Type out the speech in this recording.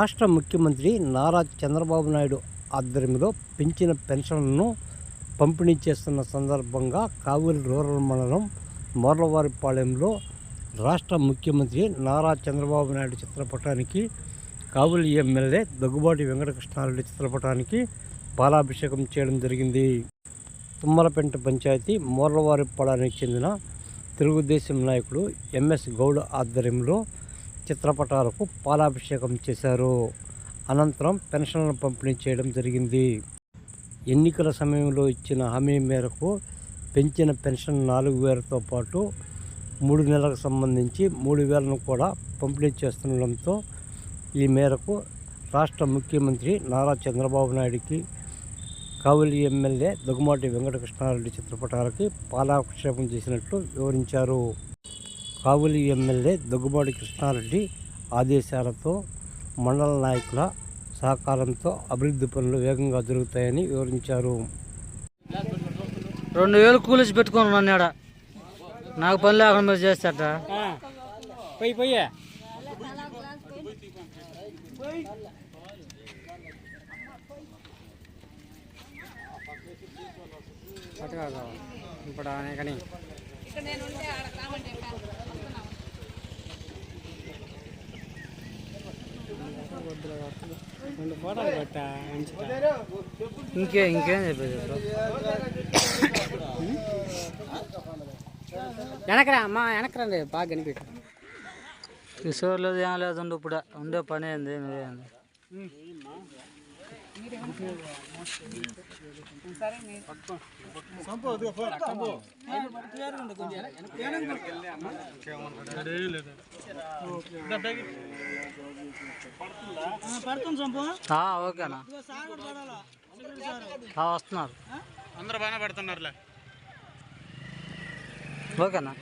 రాష్ట్ర ముఖ్యమంత్రి నారా చంద్రబాబు నాయుడు ఆధ్వర్యంలో పెంచిన పెన్షన్లను పంపిణీ చేస్తున్న సందర్భంగా కావలి రూరల్ మండలం మోర్లవారిపాలెంలో రాష్ట్ర ముఖ్యమంత్రి నారా చంద్రబాబు నాయుడు చిత్రపటానికి కావలి ఎమ్మెల్యే దగ్గుబాటి వెంకటకృష్ణారెడ్డి చిత్రపటానికి పాలాభిషేకం చేయడం జరిగింది. తుమ్మలపెంట పంచాయతీ మోర్లవారిపాలెనికి చెందిన తెలుగుదేశం నాయకుడు ఎంఎస్ గౌడ్ ఆధ్వర్యంలో చిత్రపటాలకు పాలాభిషేకం చేశారు. అనంతరం పెన్షన్లను పంపిణీ చేయడం జరిగింది. ఎన్నికల సమయంలో ఇచ్చిన హామీ మేరకు పెంచిన పెన్షన్ నాలుగు వేలతో పాటు మూడు నెలలకు సంబంధించి మూడు వేలను కూడా పంపిణీ చేస్తుండడంతో ఈ మేరకు రాష్ట్ర ముఖ్యమంత్రి నారా చంద్రబాబు నాయుడికి కావలి ఎమ్మెల్యే దగ్గుమాటి వెంకటకృష్ణారెడ్డి చిత్రపటాలకి పాలాభిషేకం చేసినట్లు వివరించారు. కావలి ఎమ్మెల్యే దగ్గుబాటి కృష్ణారెడ్డి ఆదేశాలతో మండల నాయకుల సహకారంతో అభివృద్ధి పనులు వేగంగా జరుగుతాయని వివరించారు. రెండు వేలు కూలిసి పెట్టుకొని ఉన్నాను ఆడ నాకు పని లేకుండా మీరు చేస్తాట పోయి పోయే. ఇప్పుడు కానీ ఇంకే ఇంకేం చెప్పేది వెనకరా అమ్మా వెనకరండి బాగా కనిపెట్టు. కిషోర్లో లేదు ఏం లేదు ఉండు ఇప్పుడు. ఉండే పని ఏంది మీరేంది ఓకేనా. వస్తున్నారు. అందరూ బాగానే పడుతున్నారులే. ఓకేనా.